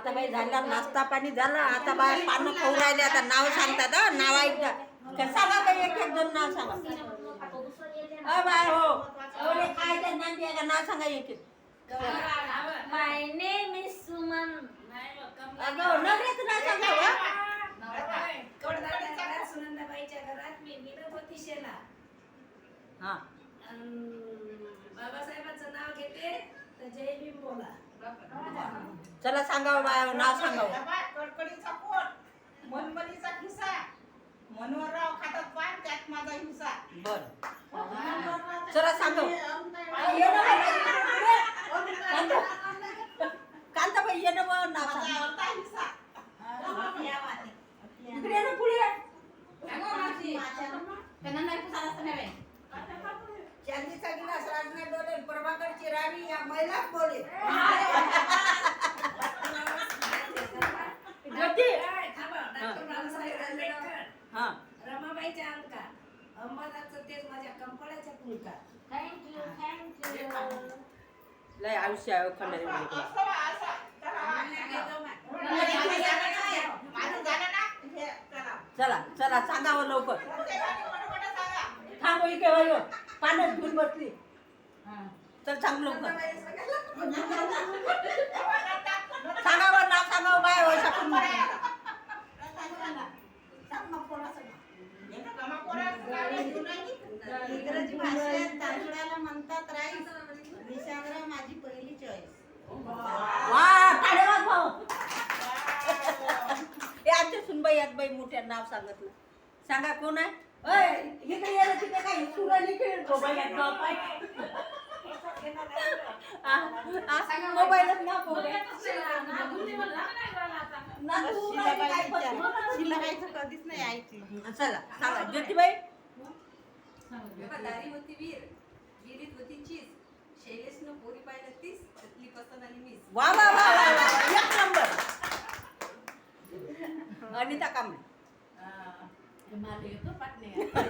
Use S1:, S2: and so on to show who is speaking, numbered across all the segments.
S1: आता बाई झाला नाश्ता पाणी झालं आता बाय पानं खाऊ राहिले आता नाव सांगतात हं, नाव ऐकतात. का सांगा बाई एक एक दोन नाव सांगा अ बाय हो. काय ते का? नाव सांगा एक एक.
S2: My name is Suman.
S1: अगं नवऱ्याचं नाव सांगा हो.
S3: कडदाड्याच्या घरात, सुनंदाबाईच्या घरात मी मिळत होती शेला
S1: हा.
S3: अन बाबासाहेबांचं नाव घेते तर जय भीम बोला.
S1: चला सांगा हो बाय नाव सांगा हो.
S4: कडकडीचा कोट मनमनीचा खिसा मनोहरराव खातात पान त्यात माझा हिस्सा
S1: बर चला सांगा हो. कांताबाई ये ना बा, नाव सांगा इकडे ना पुढे ये.
S4: चांदीचा गिलास राजने डोले प्रभाकरची राणी या महिलाच बोले.
S1: ज्योती! हा.
S3: रमाबाईच्या अंका अंबादाचं तेच माझ्या कंपळाच्या पुलका
S2: थँक्यू थँक्यू
S1: लय आयुष्य आहे खंडारी
S4: चला. हे चला.
S1: चला चला सांगा हो लवकर थांब इकडे पाण्यात घेऊन बसली. चल सांग लवकर. सांगा बरं नाव सांगा हो बाय
S5: इंग्रजी भाषेत तांदळाला म्हणतात राईस निशांगराव माझी पहिली चॉईस
S1: हे आमच्या सुनबाई आहेत बाई मोठ्या नाव सांगितलं सांगा कोण आहे? इकडे ये रे, तिथे काही सुराली खेळ मोबाईल मोबाईलच ना
S5: शिलाबाईचं कधीच नाही ऐकलं
S1: चला सांगा ज्योतिबाई
S6: दारी होती वीर गिरीत होती चीज शैलेशनं पोरी पाहिलं तीस त्यातली पसंत आली मीस
S1: वा वा वा वा वा. एक नंबर अनिता कांबळे याची म्हणते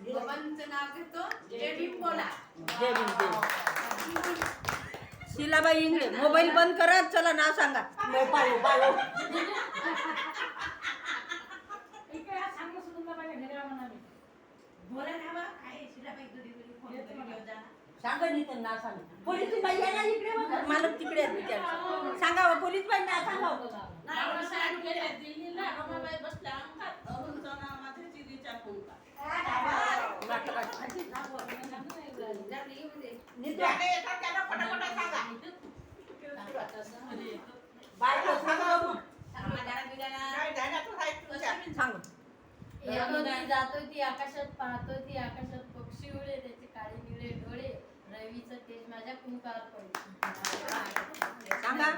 S3: बाबांचं नाव घेतो. जय भीम बोला
S6: जय भीम,
S1: जय भीम. शिलाबाई इंगळे मोबाईल बंद करा चला नाव सांगा.
S3: बोला ना बा काय शिलाबाई घडी घडी फोन करून घेऊन जा
S1: सांगा नी तर नाव सांगा. पोलीस बाई आहे ना इकडे बघा. मालक तिकडे आहेत हो, पोलीस बाई नाव सांगा हो.
S4: ज्याने येतात त्यांना पटापट सांगा
S1: बायको सांगा हो.
S4: काय ध्यानातून आहे तुमच्या
S1: सांगा
S2: येतो ती आकाशात पाहतो ती आकाशात पक्षी उडे त्याचे काळे निळे डोळे रवीचं तेज माझ्या कुंकार पडले
S1: सांगा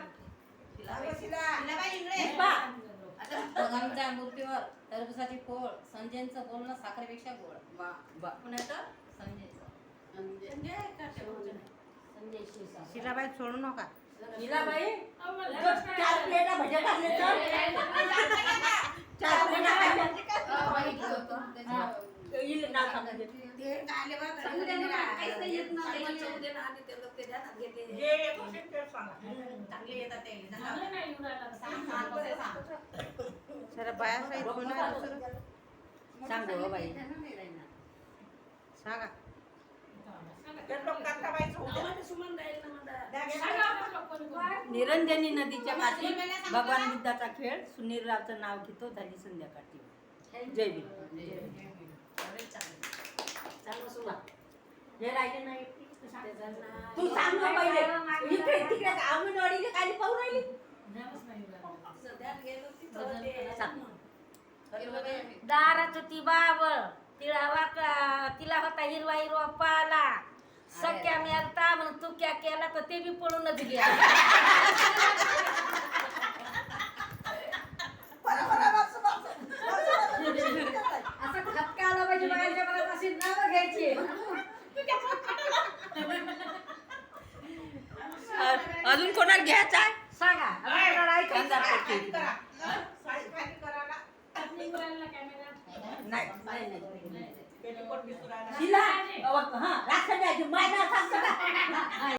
S6: मूर्तीवर. टरबुजाची पोळ संजयचं बोलणं साखरेपेक्षा गोड.
S1: वा, वा.
S6: कुणाचं संजयचं. संजय. का शेवटचं नाही.
S2: संजय शिरसाट.
S5: शिलाबाई सोडू नका.
S1: चार प्लेटा भजे खाल्ले तर? चार प्लेटा नाव सांगा ते.
S3: ते आले बा घरी
S4: जे येत असेल ते सांगा.
S6: चांगले येतात ते. सांगा. सांग, सांग,
S5: कोणा दुसरं
S1: सांग हो बाई.
S5: सांगा.
S1: निरंजनी नदीच्या काठी भगवान बुद्धाचा खेळ. सुनीलरावचं नाव घेतो झाली संध्याकाळची. जय हे राहिले नाही. तू सांग पहिले. इकडे तिकडे. अंगणवाडीला खाली पाहू राहिली.
S2: दारात ती बाबळ तिळा वाकळा तिला होता हिरवा हिरवा पाला. सख्या आता म्हणून तुक्या केला तर ते बी पळूनच गेला. असं घ्यायची.
S1: अजून कोणाला घ्यायचा
S2: सांगा.
S1: नाही.
S4: पेटीकोट दिसू राहिला.
S1: तिला हा राखण द्यायची माझ्या सांगतो का?